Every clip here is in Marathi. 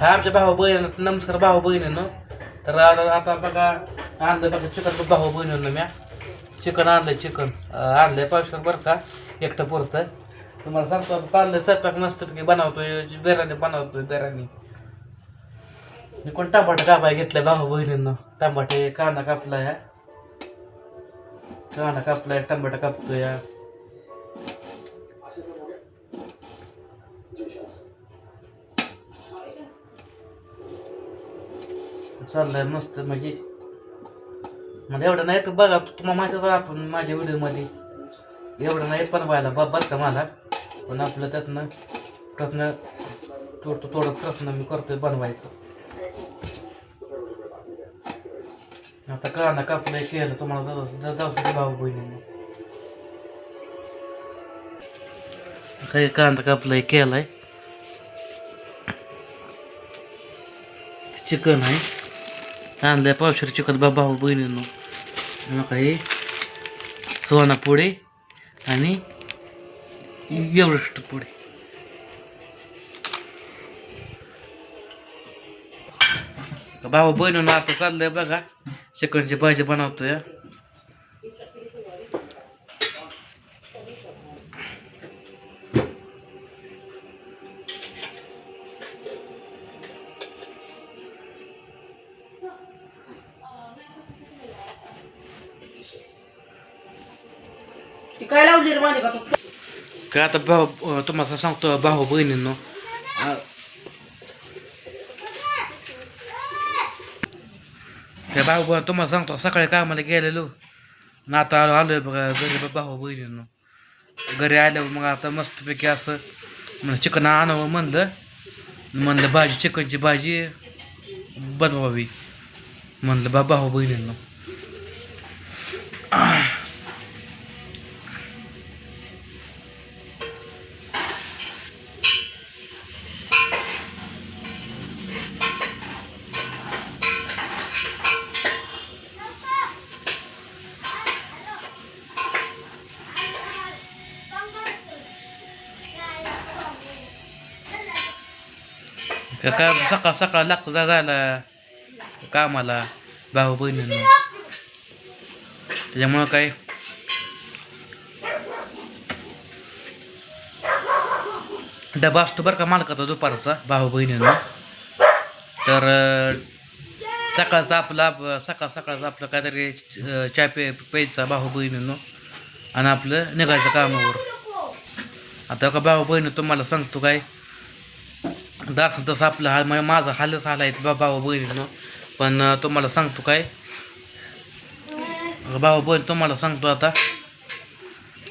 हा आमच्या भाऊ बहीण नमस्कार भाऊ बहिणीनं. तर आता आता बघा आणलं बघा चिकन भाऊ बहिणीनं म्या. चिकन आणलं चिकन. आणलंय पावशेर बरं का एकटं पुरतं. तुम्हाला सांगतो आता चाललंय स्वयंपाक की बनवतोय बेराने बनवतोय बिर्याणी. मी कोण टमाटे कापाय घेतलंय भाऊ बहिणीनं. टमाटे कांदा कापलाय. कांदा कापलाय टमाटा कापतोय. चाललंय मस्त म्हणजे मग एवढं नाही तर बघा तुम्हाला माहितीच आपण माझ्या व्हिडिओमध्ये एवढं नाही बनवायला ब बघ का मला. पण आपलं त्यातनं प्रश्न थोडं थोडं प्रश्न मी करतोय बनवायचं. आता कांदा कापलं केलं तुम्हाला जाऊ जाऊ भाऊ बहिणींना काही कांदा कापलाय केलाय. चिकन आहे. आणलंय पावशेर चिकन बा भाऊ बहिणींनो. मग काही सोना पोळे आणि एवढं पोळी भाऊ बहिणीनं आता चाललंय बघा. चिकनची भाजी बनवतोय. ती काय लावली रे माझी का तू? काय आता भाऊ तुम्हाला सांगतो भाऊ बहिणींनो. आ- भाऊ बहिण तुम्हाला सांगतो सकाळी कामाला गेलेलो. ना आता आलो आलोय बघा घरी बा- भाऊ बहिणींनो. घरी आल्यावर मग आता मस्तपैकी असं म्हणजे चिकन आणावं म्हणलं. म्हणलं भाजी चिकनची भाजी बनवावी. म्हणलं बा भाऊ बहिणींनो. का काय सकाळ सकाळ लागतं जायला कामाला भाऊ बहिणींनो त्याच्यामुळं काय डबा असतो बरं का मालकाचा दुपारचा भाऊ बहिणींनो तर सकाळचा आपला सकाळ सकाळचा आपलं काहीतरी अं, चहा पे प्यायचा भाऊ बहिणींनो आणि आपलं निघायचं कामावर आता का भाऊ बहिणी तुम्हाला सांगतो काय दास तसं आपलं हा म्हणजे माझा हालच हाल आहे बा भाऊ बहिणीनं. पण तुम्हाला सांगतो काय? भाऊ बहीण तुम्हाला सांगतो आता.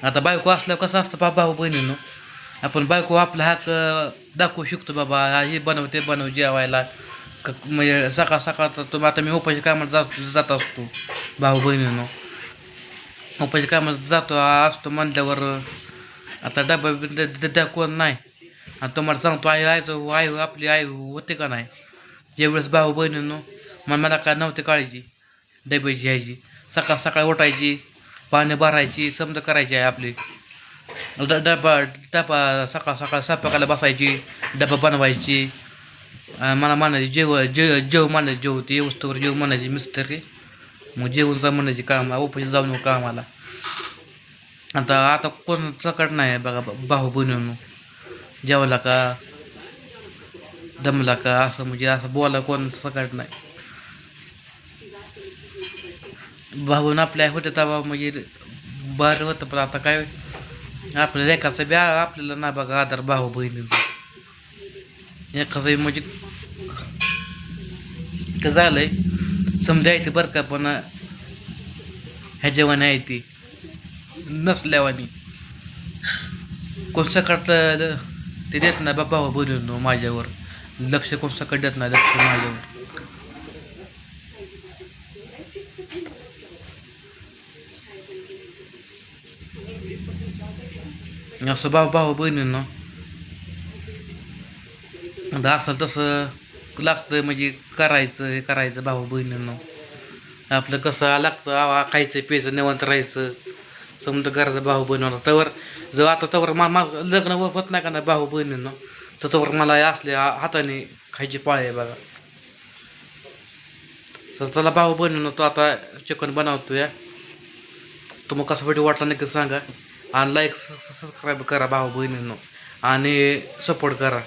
आता बायको असल्यावर कसं असतं बा भाऊ बहिणीनं? आपण बायको आपला हाक दाखवू शकतो बाबा हे बनव ते बनव जेवायला. म्हणजे सकाळ सकाळ तर तुम्ही आता मी उपाशी कामात जात जात असतो भाऊ बहिणीनं. उपाशी कामात जातो असतो म्हणल्यावर आता डबा कोण नाही. आणि तुम्हाला सांगतो आई आयचं आई आपली आई होते का नाही? ज्यावेळेस भाऊ बहिणींनो मग मला काय नव्हते काळायची डब्याची घ्यायची सकाळ सकाळ उठायची पाणी भरायची समजा करायची आहे आपली. डबा डबा सकाळ सकाळ स्वयंपाकाला बसायची डबा बनवायची. मला म्हणायची जेव जेव जेव म्हणायची जेव ते वस्तूवर जेव म्हणायची मिस्त्री मग जेवणचा म्हणायची काम उपाशी जाऊन नको कामाला. आता आता कोण चकट नाही आहे बघा भाऊ बहिणींनो. जेवला का दमला का असं म्हणजे असं बोला कोण सकाळ नाही. भाऊन आपल्या होत्या तेव्हा म्हणजे बरं होतं पण आता काय आपल्या लेखाचं बी आपल्याला ना बघा आधार भाऊ बहिणी एकाचं म्हणजे तर झालंय. समजा येते बरं का पण ह्या जेवण आहे ती नसल्यावानी. कोण सकाळ ते देत नाही बाबा बोलून माझ्यावर. लक्ष कोण सकट देत नाही लक्ष माझ्यावर. असं भाऊ भाऊ बहिणीनं आता असं तसं लागतं म्हणजे करायचं हे करायचं भाऊ बहिणींना आपलं कसं लागतं आवा खायचं प्यायचं निवंत राहायचं. समजा घराचा भाऊ बहिण होता. तवर जर आता तवर मा मा लग्न होत नाही का नाही भाऊ बहिणीनं तर तवर मला असल्या असले हाताने खायची पाळी आहे बघा. सर चला भाऊ बहिणीनं तो आता चिकन बनवतोय. तुम्हाला कसा व्हिडिओ वाटला नक्की सांगा. आणि लाईक सबस्क्राईब करा भाऊ बहिणींना आणि सपोर्ट करा.